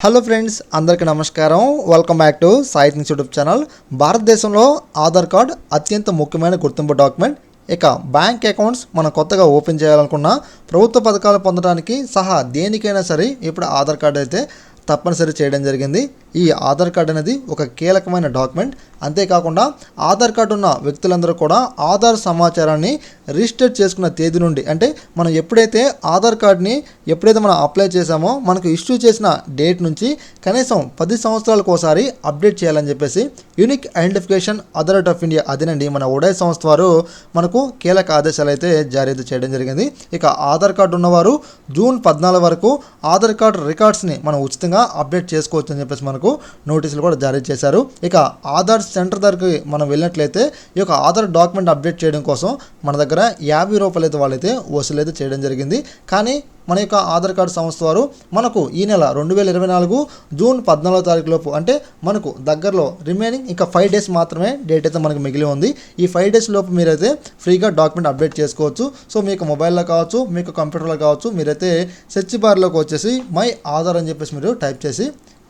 Hello friends అందరికీ నమస్కారం. Welcome back to Sai things YouTube channel భారతదేశంలో ఆధార్ కార్డ్ అత్యంత ముఖ్యమైన గుర్తింపు డాక్యుమెంట్ ఇక బ్యాంక్ అకౌంట్స్ మనం కొత్తగా ఓపెన్ చేయాలనుకున్న ప్రభుత్వ పథకాలు పొందడానికి సహా దేనికైనా సరే ఇప్పుడు ఆధార్ కార్డు అయితే తప్పనిసరి చేయడం జరిగింది. ఈ ఆధార్ కార్డు అనేది ఒక కీలకమైన డాక్యుమెంట్. అంతేకాకుండా ఆధార్ కార్డు ఉన్న వ్యక్తులందరూ కూడా ఆధార్ సమాచారాన్ని రిజిస్టర్ చేసుకున్న తేదీ నుండి అంటే మనం ఎప్పుడైతే ఆధార్ కార్డ్ని ఎప్పుడైతే మనం అప్లై చేసామో మనకు ఇష్యూ చేసిన డేట్ నుంచి కనీసం పది సంవత్సరాలకు ఒకసారి అప్డేట్ చేయాలని చెప్పేసి unique identification authority of India అదేనండి మన ఉడయ్ సంస్థ వారు మనకు కీలక ఆదేశాలు అయితే జారీ చేయడం జరిగింది. ఇక ఆధార్ కార్డు ఉన్నవారు జూన్ పద్నాలుగు వరకు ఆధార్ కార్డు రికార్డ్స్ని మనం ఉచితంగా అప్డేట్ చేసుకోవచ్చు అని చెప్పేసి మనకు నోటీసులు కూడా జారీ చేశారు. ఇక ఆధార్ సెంటర్ దగ్గరికి మనం వెళ్ళినట్లయితే ఈ యొక్క ఆధార్ డాక్యుమెంట్ అప్డేట్ చేయడం కోసం మన దగ్గర యాభై రూపాయలు అయితే వాళ్ళైతే వసూలు అయితే చేయడం జరిగింది. కానీ మన యొక్క ఆధార్ కార్డు సంస్థ వారు మనకు ఈ నెల రెండు వేల ఇరవై నాలుగు జూన్ పద్నాలుగో తారీఖు లోపు అంటే మనకు దగ్గరలో రిమైనింగ్ ఇంకా ఫైవ్ డేస్ మాత్రమే డేట్ అయితే మనకు మిగిలి ఉంది. ఈ ఫైవ్ డేస్ లోపు మీరైతే ఫ్రీగా డాక్యుమెంట్ అప్డేట్ చేసుకోవచ్చు. సో మీకు మొబైల్లో కావచ్చు మీకు కంప్యూటర్లో కావచ్చు మీరైతే సెర్చ్ బార్లోకి వచ్చేసి మై ఆధార్ అని చెప్పేసి మీరు టైప్ చేసి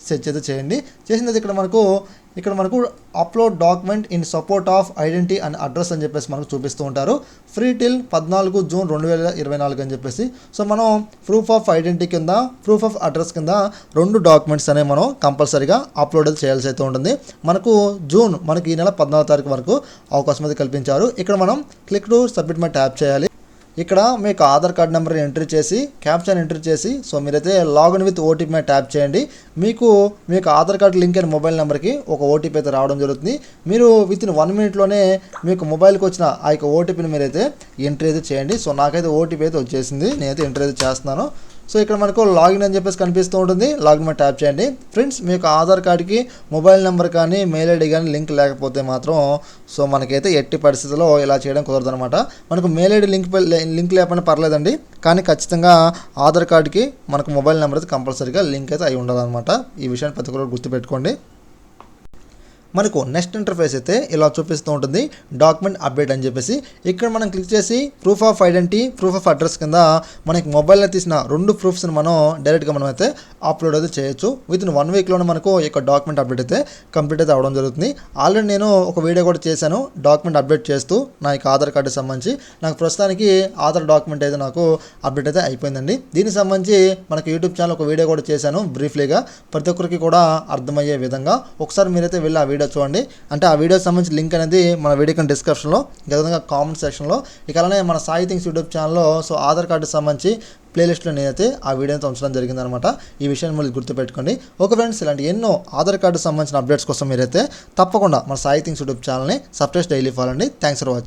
సెర్చ్ అయితే చేయండి. చేసినది ఇక్కడ మనకు ఇక్కడ మనకు upload document in support of identity and address అని చెప్పేసి మనకు చూపిస్తూ ఉంటారు. ఫ్రీ టిల్ పద్నాలుగు జూన్ రెండు వేల ఇరవై నాలుగు అని చెప్పేసి. సో మనం ప్రూఫ్ ఆఫ్ ఐడెంటిటీ కింద ప్రూఫ్ ఆఫ్ అడ్రస్ కింద రెండు డాక్యుమెంట్స్ అనేవి మనం కంపల్సరీగా అప్లోడ్ చేయాల్సి అయితే ఉంటుంది. మనకు జూన్ మనకి ఈ నెల పద్నాలుగు తారీఖు వరకు అవకాశం అయితే కల్పించారు. ఇక్కడ మనం click to submit my tap చేయాలి. ఇక్కడ మీకు ఆధార్ కార్డ్ నెంబర్ ఎంట్రీ చేసి క్యాప్షన్ ఎంట్రీ చేసి సో మీరైతే లాగిన్ విత్ ఓటీపీ మీద ట్యాప్ చేయండి. మీకు మీకు ఆధార్ కార్డ్ లింక్ అయిన మొబైల్ నెంబర్కి ఒక ఓటీపీ అయితే రావడం జరుగుతుంది. మీరు విత్ ఇన్ వన్ మినిట్లోనే మీకు మొబైల్కి వచ్చిన ఆ యొక్క ఓటీపీని మీరైతే ఎంట్రీ అయితే చేయండి. సో నాకైతే ఓటీపీ అయితే వచ్చేసింది. నేనైతే ఎంట్రీ అయితే చేస్తున్నాను. సో ఇక్కడ మనకు లాగిన్ అని చెప్పేసి కనిపిస్తూ ఉంటుంది. లాగిన్ మీద ట్యాప్ చేయండి. ఫ్రెండ్స్ మీకు ఆధార్ కార్డ్కి మొబైల్ నెంబర్ కానీ మెయిల్ ఐడి కానీ లింక్ లేకపోతే మాత్రం సో మనకైతే ఎట్టి పరిస్థితుల్లో ఇలా చేయడం కుదరదు అనమాట మనకు మెయిల్ ఐడి లింక్ లింక్ లేకపోయినా పర్లేదండి. కానీ ఖచ్చితంగా ఆధార్ కార్డ్కి మనకు మొబైల్ నెంబర్ అయితే కంపల్సరీగా లింక్ అయితే అయి ఉండాలన్నమాట. ఈ విషయాన్ని ప్రతి ఒక్కరు గుర్తుపెట్టుకోండి. మనకు నెక్స్ట్ ఇంటర్ఫేస్ అయితే ఇలా చూపిస్తూ ఉంటుంది. డాక్యుమెంట్ అప్డేట్ అని చెప్పేసి ఇక్కడ మనం క్లిక్ చేసి proof of identity proof of address కింద మనకి మొబైల్లో తీసిన రెండు ప్రూఫ్స్ని మనం డైరెక్ట్గా మనం అయితే అప్లోడ్ అయితే చేయొచ్చు. విత్ ఇన్ వన్ వీక్లోనే మనకు ఈ యొక్క డాక్యుమెంట్ అప్డేట్ అయితే కంప్లీట్ అయితే అవడం జరుగుతుంది. ఆల్రెడీ నేను ఒక వీడియో కూడా చేశాను డాక్యుమెంట్ అప్డేట్ చేస్తూ నా యొక్క ఆధార్ కార్డు సంబంధించి. నాకు ప్రస్తుతానికి ఆధార్ డాక్యుమెంట్ అయితే నాకు అప్డేట్ అయితే అయిపోయిందండి. దీనికి సంబంధించి మనకు యూట్యూబ్ ఛానల్ ఒక వీడియో కూడా చేశాను బ్రీఫ్లీగా ప్రతి ఒక్కరికి కూడా అర్థమయ్యే విధంగా. ఒకసారి మీరైతే వెళ్ళి ఆ వీడియో చూడండి. అంటే ఆ వీడియో సంబంధించి లింక్ అనేది మన వీడియో డిస్క్రిప్షన్లో విధంగా కామెంట్ సెక్షన్లో ఇక అలానే మన సాయి థింగ్స్ యూట్యూబ్ ఛానల్లో సో ఆధార్ కార్డు సంబంధించి ప్లేలిస్ట్లో నేనైతే ఆ వీడియోని ఉంచడం జరిగిందనమాట. ఈ విషయాన్ని మళ్ళీ గుర్తుపెట్టుకోండి. ఓకే ఫ్రెండ్స్ ఇలాంటి ఎన్నో ఆధార్ కార్డు సంబంధించిన అప్డేట్స్ కోసం మీరైతే తప్పకుండా మన సాయి థింగ్స్ యూట్యూబ్ ఛానల్ని సబ్స్క్రైబ్ డైలీ ఫాలో అండి. Thanks for watching